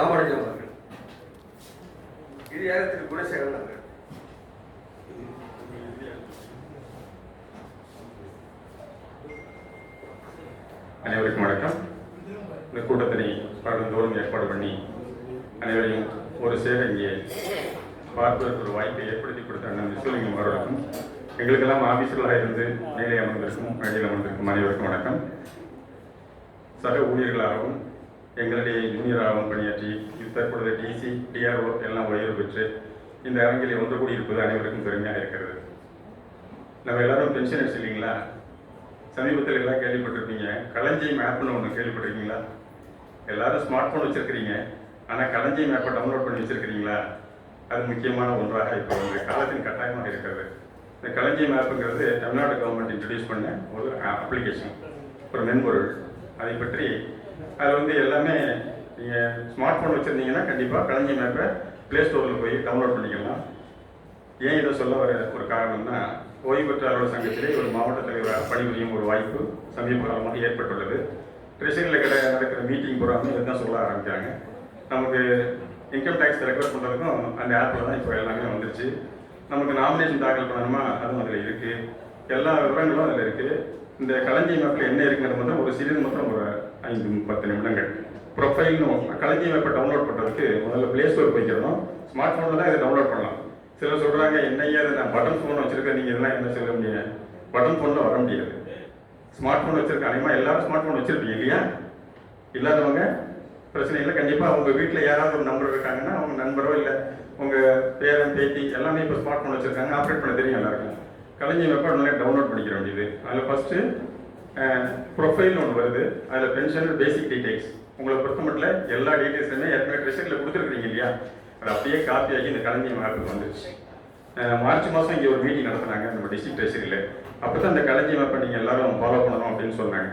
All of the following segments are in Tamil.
ராமானுஜம் அவர்கள். திரு குணசேகரன் அவர்கள்? அனைவருக்கும் வணக்கம். இந்த கூட்டத்தினை வருடந்தோறும் ஏற்பாடு பண்ணி அனைவரையும் ஒரு சேர இங்கே பார்ப்பதற்கு ஒரு வாய்ப்பை ஏற்படுத்தி கொடுத்த அண்ணன் விஸ்வலிங்கம் அவர்களுக்கும் எங்களுக்கெல்லாம் ஆபீசர்களாக இருந்து மேலே அமர்ந்திருக்கும் மேடையில் அமர்ந்திருக்கும் அனைவருக்கும் வணக்கம். சக ஊழியர்களாகவும் எங்களுடைய ஜூனியராகவும் பணியாற்றி தற்பொழுது டிசி டிஆர்ஓ எல்லாம் உயர்வு பெற்று இந்த அரங்கில் ஒன்று கூடியிருப்பது அனைவருக்கும் பெருமையாக இருக்கிறது. நம்ம எல்லாரும் பென்ஷன் அடிச்சு இல்லைங்களா? சமீபத்தில் எல்லாம் கேள்விப்பட்டிருப்பீங்க. களஞ்சியம் ஆப்னு ஒன்று கேள்விப்பட்டிருக்கீங்களா? எல்லாரும் ஸ்மார்ட் ஃபோன் வச்சுருக்கிறீங்க. ஆனால் களஞ்சியம் ஆப்பை டவுன்லோட் பண்ணி வச்சுருக்கிறீங்களா? அது முக்கியமான ஒன்றாக இப்போ இந்த காலத்தின் கட்டாயமாக இருக்கிறது. இந்த களஞ்சியம் ஆப்புங்கிறது தமிழ்நாடு கவர்மெண்ட் இன்ட்ரடியூஸ் பண்ண ஒரு அப்ளிகேஷன் ஒரு மென்பொருள். அதை பற்றி அது வந்து எல்லாமே நீங்கள் ஸ்மார்ட் ஃபோன் வச்சுருந்தீங்கன்னா கண்டிப்பாக கலைஞர் மேப்பை ப்ளே ஸ்டோரில் போய் டவுன்லோட் பண்ணிக்கலாம். ஏன் இதை சொல்ல வர ஒரு காரணம்னா ஓய்வு பெற்ற சங்கத்திலே ஒரு மாவட்ட தலைவராக பணிபுரியும் ஒரு வாய்ப்பு சமீப காலமாக ஏற்பட்டுள்ளது. ட்ரெஷரியில் கிட்ட நடக்கிற மீட்டிங் போகிறாங்க இதுதான் சொல்ல ஆரம்பிக்கிறாங்க. நமக்கு இன்கம் டேக்ஸ் ரெக்வஸ்ட் பண்ணுறதுக்கும் அந்த ஆப்பில் தான் இப்போ எல்லாமே வந்துருச்சு. நமக்கு நாமினேஷன் தாக்கல் பண்ணணுமா? அதுவும் அதில் இருக்குது எல்லா விவரங்களும் அதில் இருக்குது இந்த களஞ்சியம் ஆப்பில் என்ன இருக்குங்கிறது மட்டும் ஒரு சிறிது மட்டும் ஒரு ஐந்து பத்து நிமிடங்கள். ப்ரொஃபைல்னு கலைஞர் ஆப்பை டவுன்லோட் பண்ணுறதுக்கு முதல்ல ப்ளே ஸ்டோர் போய்க்கிறோம் ஸ்மார்ட் ஃபோனில் தான் இதை டவுன்லோட் பண்ணலாம். சிலர் சொல்கிறாங்க என்னையா அதை நான் பட்டன் ஃபோன் வச்சுருக்கேன் நீங்கள் இதெல்லாம் என்ன சொல்ல முடியாது. பட்டன் ஃபோனில் வர முடியாது. ஸ்மார்ட் ஃபோன் வச்சுருக்கேன் அதிகமாக எல்லாரும் ஸ்மார்ட் ஃபோன் வச்சுருப்பீங்க இல்லையா? இல்லாதவங்க பிரச்சனை இல்லை. கண்டிப்பாக அவங்க வீட்டில் யாராவது ஒரு நம்பர் இருக்காங்கன்னா அவங்க நண்பரோ இல்லை உங்கள் பேரன் பேத்தி எல்லாமே இப்போ ஸ்மார்ட் ஃபோன் வச்சுருக்காங்க. ஆப்ரேட் பண்ண தெரியும் எல்லாருக்கும். கலைஞர் வெப்ப உடனே டவுன்லோட் பண்ணிக்கிற வேண்டியது. அதில் ஃபஸ்ட்டு ப்ரொஃபைல்னு ஒன்று வருது. அதில் பென்ஷன் பேசிக் டீடைல்ஸ் உங்களை பொறுத்த மட்டும் எல்லா டீடைல்ஸுமே ஏற்கனவே ட்ரெஷரில் கொடுத்துருக்கீங்க இல்லையா? அது அப்படியே காப்பி ஆகி இந்த கலைஞர் மேப்புக்கு வந்துருச்சு. மார்ச் மாதம் இங்கே ஒரு மீட்டிங் நடத்துனாங்க நம்ம டிஸ்ட்ரிக்ட் ட்ரெஷரியில் அப்போ தான் இந்த கலைஞர் ஆப்பை நீங்கள் எல்லாரும் ஃபாலோ பண்ணணும் அப்படின்னு சொன்னாங்க.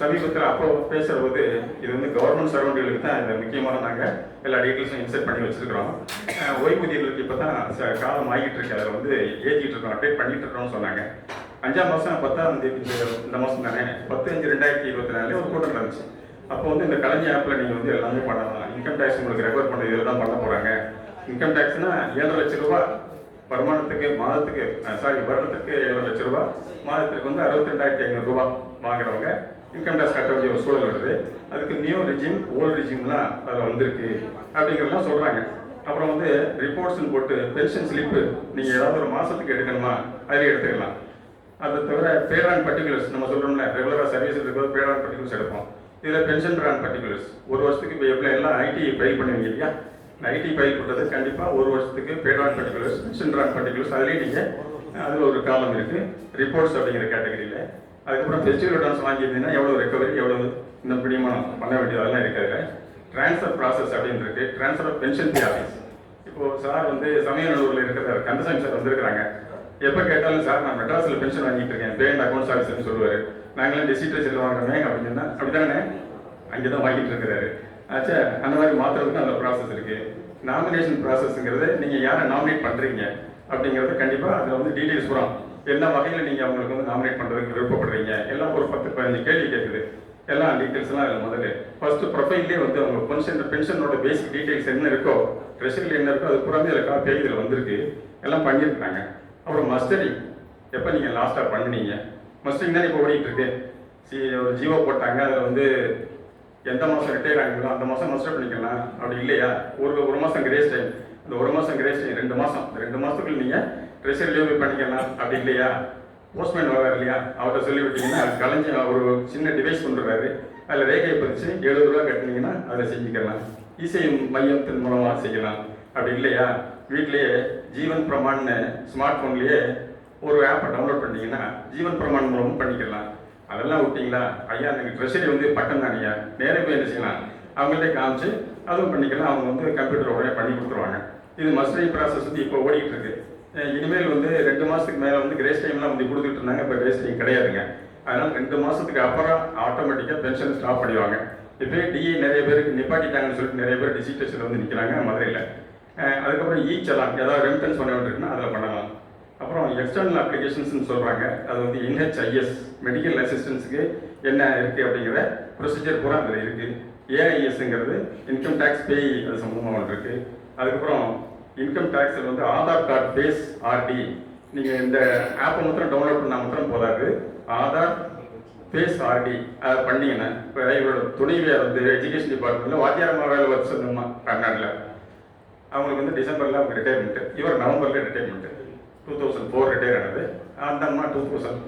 சமீபத்தில் அப்போ பேசுகிற போது இது வந்து கவர்மெண்ட் சரௌண்டிங்களுக்கு தான் இந்த முக்கியமான நாங்கள் எல்லா டீட்டெயில்ஸும் இன்செர்ட் பண்ணி வச்சுருக்கிறோம். ஓய்வூதியர்களுக்கு இப்போ தான் ச- காலம் ஆகிட்டு இருக்கு. அதில் வந்து ஏற்றிட்டு இருக்கோம் அப்டேட் பண்ணிட்டு இருக்கோம்னு சொன்னாங்க. அஞ்சாம் மாதம் பத்தாம் தேதி இந்த மாதம் தானே? பத்து அஞ்சு ரெண்டாயிரத்தி இருபத்தி நாலுல ஒரு கூட்டம் நடந்துச்சு. அப்போ வந்து இந்த கலைஞர் ஆப்பில் நீங்கள் வந்து எல்லாமே பண்ணலாம். இன்கம் டேக்ஸ் உங்களுக்கு ரெஃபர் பண்ணுறது இதில் தான் பண்ண போகிறாங்க இன்கம் டேக்ஸ்னா ஏழரை லட்ச ரூபா வருமானத்துக்கு மாதத்துக்கு சாரி வருடத்துக்கு ஏழரை லட்ச ரூபா மாதத்துக்கு வந்து அறுபத்தி ரெண்டாயிரத்தி ஐநூறு ரூபா வாங்குறவங்க இன்கம் டேக்ஸ் கட்ட வேண்டிய ஒரு சூழல் வருது. அதுக்கு நியூ ரிஜிம் ஓல்டு ரிஜிம்லாம் அதில் வந்திருக்கு. அப்படிங்கிறதெல்லாம் சொல்கிறாங்க அப்புறம் வந்து ரிப்போர்ட்ஸ்னு போட்டு பென்ஷன் ஸ்லிப்பு நீங்கள் ஏதாவது ஒரு மாதத்துக்கு எடுக்கணுமா? அதில் எடுத்துக்கலாம். அதை தவிர பேரான் பர்டிகுலர்ஸ் நம்ம சொல்கிறோம்ல ரெகுலராக சர்வீஸ் இருக்கிறது அண்ட் பர்டிகுலர்ஸ் எடுப்போம். இதில் பென்ஷன் பிரான் பர்டிகுலர்ஸ் ஒரு வருஷத்துக்கு இப்போ எவ்வளோ எல்லாம் ஐடி ஃபைல் பண்ணுவீங்க இல்லையா? ஐடி ஃபைல் பண்ணுறது கண்டிப்பாக ஒரு வருஷத்துக்கு PRAN particulars pension PRAN particulars அதுலேயே நீங்கள் அதில் ஒரு காலம் இருக்குது ரிப்போர்ட்ஸ் அப்படிங்கிற கேட்டகரியில் அதுக்கப்புறம் ஃபெஸ்டிவல் டான்ஸ் வாங்கியிருந்தீங்கன்னா எவ்வளோ ரெக்கவரி எவ்வளோ இந்த பிடிமானம் பண்ண வேண்டியதெல்லாம் இருக்காது ட்ரான்ஸ்ஃபர் ப்ராசஸ் அப்படின்னு இருக்குது transfer of pension pay office இப்போது சார் வந்து சமயநல்லூரில் இருக்கிற கந்தசாமி சார் வந்திருக்கிறாங்க. எப்போ கேட்டாலும் சார் நான் மெட்ராஸில் பென்ஷன் வாங்கிட்டு இருக்கேன். பேண்ட் அக்கௌண்ட்ஸ் ஆஃபீஸ்னு சொல்லுவார். நாங்களாம் டிசிட்ரேஷனில் வாங்குறோமே அப்படின்னு சொன்னால் அப்படிதானே அங்கே தான் வாங்கிட்டு இருக்கிறாரு. ஆச்சா அந்த மாதிரி மாற்றுறதுக்கு அந்த ப்ராசஸ் இருக்கு. நாமினேஷன் ப்ராசஸ்ங்கிறது நீங்கள் யாரை நாமினேட் பண்ணுறீங்க அப்படிங்கிறது கண்டிப்பாக அதில் வந்து டீடைல்ஸ் வரும் என்ன வகையில் நீங்கள் அவங்களுக்கு வந்து நாமினேட் பண்ணுறதுக்கு விருப்பப்படுறீங்க? எல்லாம் ஒரு பத்து பதினஞ்சு கேள்வி கேட்குது எல்லா டீட்டெயில்ஸ்லாம் அதில் முதல்ல. ஃபர்ஸ்ட் ப்ரொஃபைல்லே வந்து அவங்க பென்ஷன் பென்ஷனோட பேசிக் டீடைல்ஸ் என்ன இருக்கோ ட்ரெஷரியில் என்ன இருக்கோ அது புறாமே அதில் காப்பி இதில் வந்திருக்கு. எல்லாம் பண்ணியிருக்கிறாங்க. அப்புறம் மஸ்டரிங் எப்போ நீங்கள் லாஸ்ட்டாக பண்ணுனீங்க? மஸ்டரிங் தான் இப்போ ஓடிட்டு இருக்கு சி ஒரு ஜீவோ போட்டாங்க அதில் வந்து எந்த மாதம் ரிட்டையர் ஆகுங்களோ அந்த மாதம் மஸ்டர் பண்ணிக்கலாம். அப்படி இல்லையா? ஒரு ஒரு மாதம் கிரேஸ் டைம் அந்த ஒரு மாதம் கிரேஸ் டைம் ரெண்டு மாதம் ரெண்டு மாதத்துக்குள்ள நீங்கள் ட்ரெஷரிலேயே லீவ் பண்ணிக்கலாம். அப்படி இல்லையா? போஸ்ட்மேன் வர்றாரு இல்லையா? அவர்கிட்ட சொல்லி விட்டீங்கன்னா கலைஞ்சி ஒரு சின்ன டிவைஸ் கொண்டு அதில் ரேகையை பதிச்சு எழுபது ரூபா கட்டினீங்கன்னா அதை செஞ்சுக்கலாம். இசை மையத்தின் மூலமாக செய்யலாம். அப்படி இல்லையா? வீட்லேயே ஜீவன் பிரமான்னு ஸ்மார்ட் ஃபோன்லேயே ஒரு ஆப்பை டவுன்லோட் பண்ணீங்கன்னா ஜீவன் பிரமாண் மூலமும் பண்ணிக்கலாம். அதெல்லாம் விட்டிங்களா? ஐயா எனக்கு ட்ரெஷரி வந்து பக்கம் தானியா ஐயா. நேரே போய் என்ன செய்யலாம்? அவங்கள்ட்ட காமிச்சு அதுவும் பண்ணிக்கலாம். அவங்க வந்து கம்ப்யூட்டர் உடனே பண்ணி கொடுத்துருவாங்க. இது மஸ்டரிங் ப்ராசஸ் வந்து இப்போ ஓடிக்கிட்டு இருக்கு. இனிமேல் வந்து ரெண்டு மாதத்துக்கு மேலே வந்து கிரேஸ் டைம்லாம் வந்து கொடுத்துட்டு இருந்தாங்க. இப்போ கிரேஸ் டைம் கிடையாதுங்க. அதனால் ரெண்டு மாதத்துக்கு அப்புறம் ஆட்டோமேட்டிக்காக பென்ஷன் ஸ்டாப் பண்ணிடுவாங்க. இப்போ டிஏ நிறைய பேருக்கு நிப்பாட்டிட்டாங்கன்னு சொல்லிட்டு நிறைய பேர் டிசிட்டேஷன் வந்து நிற்கிறாங்க மதுரையில் அதுக்கப்புறம் ஈ சலான் ஏதாவது ரெமிட்டன்ஸ் பண்ண வேண்டியிருக்குன்னா அதில் பண்ணலாம். அப்புறம் எக்ஸ்டர்னல் அப்ளிகேஷன்ஸ்னு சொல்கிறாங்க அது வந்து என்ஹெச்ஐஎஸ் மெடிக்கல் அசிஸ்டன்ஸுக்கு என்ன இருக்குது அப்படிங்கிற ப்ரொசீஜர் பூரா அதில் இருக்குது ஏஐஎஸ்ங்கிறது இன்கம் டேக்ஸ் பே அது சம்மந்தமாக ஒன்று இருக்குது அதுக்கப்புறம் இன்கம் டேக்ஸில் வந்து ஆதார் கார்டு பேஸ் ஆர்டி நீங்கள் இந்த ஆப்பை மாத்திரம் டவுன்லோட் பண்ணால் மாத்திரம் போதாது. ஆதார் ஃபேஸ் ஆர்டி அதை பண்ணிங்கன்னா இப்போ இவரோட துணைவியார் வந்து எஜுகேஷன் டிபார்ட்மெண்ட்டில் வாத்தியாரமாக வேலை வச்சு சொந்தமா தமிழ்நாட்டில். அவங்களுக்கு வந்து டிசம்பரில் அவங்க ரிட்டையர்மெண்ட்டு இவர் நவம்பரில் retirement two thousand four retire ஆனது. அந்த அம்மா டூ தௌசண்ட்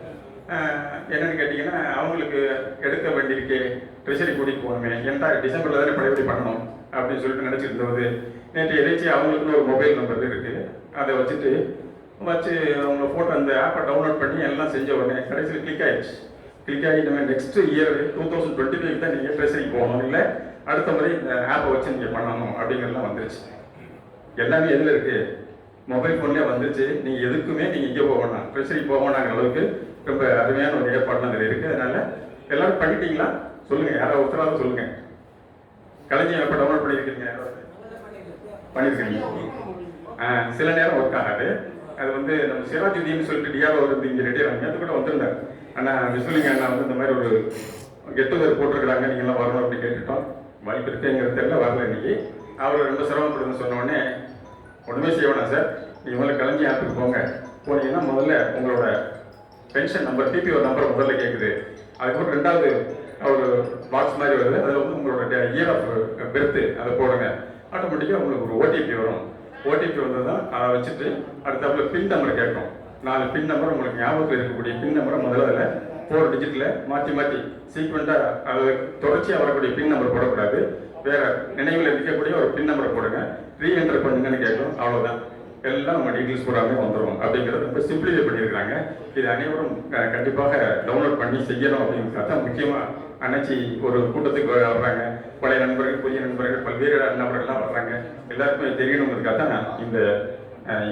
என்னென்னு கேட்டிங்கன்னா அவங்களுக்கு எடுக்க வேண்டியிருக்கு ட்ரெஷரி கூட்டிகிட்டு போகணுமே ஏன்டா டிசம்பரில் தானே பழையபடி பண்ணணும் அப்படின்னு சொல்லிட்டு நினச்சிட்டு இருந்தது நேற்று எதாச்சி அவங்களுக்குன்னு ஒரு மொபைல் நம்பர் இருக்குது அதை வச்சுட்டு வச்சு அவங்க ஃபோட்டோ அந்த ஆப்பை டவுன்லோட் பண்ணி எல்லாம் செஞ்ச உடனே கடைசியில் கிளிக் ஆகிடுச்சு கிளிக் ஆகி நம்ம next year two thousand twenty five தான் நீங்கள் ட்ரெஷரிக்கு போகணும். இல்லை அடுத்த முறை இந்த ஆப்பை வச்சு நீங்கள் பண்ணணும் அப்படிங்கிறதுலாம் வந்துருச்சு. எல்லாமே எதில் இருக்கு? மொபைல் ஃபோன்லேயே வந்துருச்சு. நீங்கள் எதுக்குமே நீங்கள் இங்கே போக வேணாம். ட்ரெஷரி போக அளவுக்கு ரொம்ப அருமையான ஒரு ஏற்பாடுலாம் அதில் இருக்குது அதனால எல்லாரும் பண்ணிட்டீங்களா? சொல்லுங்கள் யாராவது ஒருத்தராவது சொல்லுங்கள் கலைஞர் எப்போ டவுன்லோட் பண்ணியிருக்கீங்க பண்ணியிருக்கீங்க ஆ, சில நேரம் ஒர்க் ஆகாது. அது வந்து நம்ம சிராஜுதீன் சொல்லிட்டு டியாவில் வந்து இங்கே ரெடி ஆனாங்க. அது கூட வந்திருந்தார். ஆனால் விஸ்வலிங்க அண்ணா வந்து இந்த மாதிரி ஒரு கெட் டுகெதர் போட்டிருக்கிறாங்க. நீங்களாம் வரணும் அப்படின்னு கேட்டுட்டோம். வாய்ப்பு இருக்குங்கிறது தெரியல. வரல இன்னைக்கு. அவரை ரொம்ப சிரமப்படுதுன்னு சொன்னோடனே ஒன்றுமே செய்ய வேணாம் சார். நீங்கள் முதல்ல கலைஞர் ஆப்புக்கு போங்க. போனீங்கன்னா முதல்ல உங்களோட பென்ஷன் நம்பர் டிபிஓ நம்பர் முதல்ல கேட்குது அதுக்கப்புறம் ரெண்டாவது ஒரு பாக்ஸ் மாதிரி வருது. அதில் வந்து உங்களோட இயர் ஆஃப் பெர்த்து அதை போடுங்க. ஆட்டோமேட்டிக்காக உங்களுக்கு ஒரு ஓடிபி வரும். ஓடிபி வந்ததுதான் அதை வச்சுட்டு அடுத்தாப்புல பின் நம்பர் கேட்கும். நாலு பின் நம்பர் உங்களுக்கு ஞாபகத்தில் இருக்கக்கூடிய பின் நம்பரை முதல்ல அதில் ஃபோர் டிஜிட்டில் மாற்றி மாற்றி சீக்வெண்ட்டாக அது தொடர்ச்சியாக வரக்கூடிய பின் நம்பர் போடக்கூடாது. வேறு நினைவில் இருக்கக்கூடிய ஒரு பின் நம்பரை போடுங்க. ரீஎன்டர் பண்ணுங்கன்னு கேட்கும். அவ்வளோதான் எல்லாம் நம்ம டீட்டெயில்ஸ் பூராமே வந்துடும் அப்படிங்கிறது ரொம்ப சிம்பிளிஃபை பண்ணியிருக்காங்க இது அனைவரும் கண்டிப்பாக டவுன்லோட் பண்ணி செய்யணும் அப்படிங்கிறது தான் முக்கியமாக அன்னைச்சி ஒரு கூட்டத்துக்கு வர்றாங்க. பழைய நண்பர்கள் புதிய நண்பர்கள் பல்வேறு நபர்கள்லாம் வர்றாங்க. எல்லாருக்குமே தெரியணுங்கிறதுக்காக தான் நான் இந்த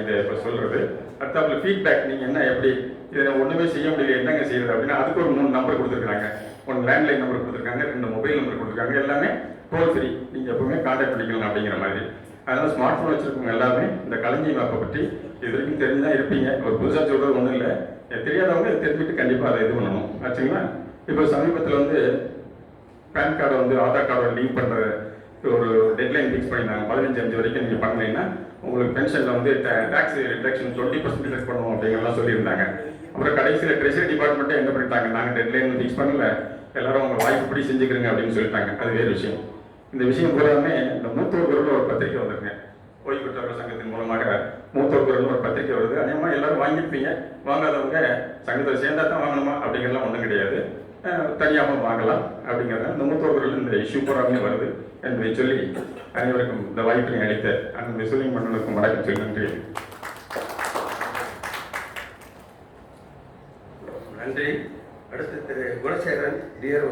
இதை இப்போ சொல்கிறது அடுத்தாப்புல ஃபீட்பேக் நீங்கள் என்ன எப்படி இதை ஒன்றுமே செய்ய முடியல. என்னங்க செய்யுது அப்படின்னா அதுக்கு ஒரு மூணு நம்பர் கொடுத்துருக்காங்க ஒன்று லேண்ட்லைன் நம்பர் கொடுத்துருக்காங்க ரெண்டு மொபைல் நம்பர் கொடுத்துருக்காங்க. எல்லாமே டோல் ஃப்ரீ நீங்கள் எப்பவுமே கான்டாக்ட் பண்ணிக்கலாம் அப்படிங்கிற மாதிரி. அதனால் ஸ்மார்ட் ஃபோன் வச்சிருக்கவங்க எல்லாமே இந்த கலைஞர் மேப்பை பற்றி இது வரைக்கும் தெரிஞ்சு தான் இருப்பீங்க. ஒரு புதுசாக சொல்கிறது ஒன்றும் இல்லை. தெரியாதவங்க தெரிஞ்சுட்டு கண்டிப்பாக அதை இது பண்ணணும். ஆச்சுங்களா? இப்போ சமீபத்தில் வந்து பேன் கார்டை வந்து ஆதார் கார்டோட லிங்க் பண்ணுற ஒரு டெட்லைன் ஃபிக்ஸ் பண்ணியிருந்தாங்க. பதினஞ்சு அஞ்சு வரைக்கும் நீங்கள் பண்ணலைன்னா உங்களுக்கு பென்ஷனில் வந்து டேக்ஸ் ரிடக்ஷன் டுவெண்ட்டி பர்சன்டேஜ் பண்ணுவோம் அப்படிங்கிறலாம் சொல்லியிருந்தாங்க. அப்புறம் கடைசியில் ட்ரெஷரி டிபார்ட்மெண்ட்டே என்ன பண்ணிட்டாங்க? நாங்கள் டெட்லைன் ஃபிக்ஸ் பண்ணல. எல்லாரும் உங்கள் வாய்ப்புப்படி செஞ்சுக்கிறீங்க அப்படின்னு சொல்லிட்டாங்க. அது வேறு விஷயம். இந்த விஷயம் பூராமே இந்த மூத்தோர் குரல் ஒரு பத்திரிக்கை வந்திருங்க ஓய்வு பெற்றவர்கள் சங்கத்தின் மூலமாக மூத்தோர் குரல் ஒரு பத்திரிக்கை வருது. அதேமாதிரி எல்லாரும் வாங்கியிருப்பீங்க. வாங்காதவங்க சங்கத்தில் சேர்ந்தா தான் வாங்கணுமா? அப்படிங்கிறலாம் ஒன்றும் கிடையாது. தனியாகவும் வாங்கலாம் அப்படிங்கிறத இந்த மூத்தோர் குரல் இந்த இஷ்யூ பூராமே வருது என்பதை சொல்லி அனைவருக்கும் இந்த வாய்ப்பினை அளித்த அந்த விசுவலிங் மன்னனுக்கும் வணக்கம் சொல்லி நன்றி. நன்றி. அடுத்து திரு குணசேகரன் டிஆர்ஓ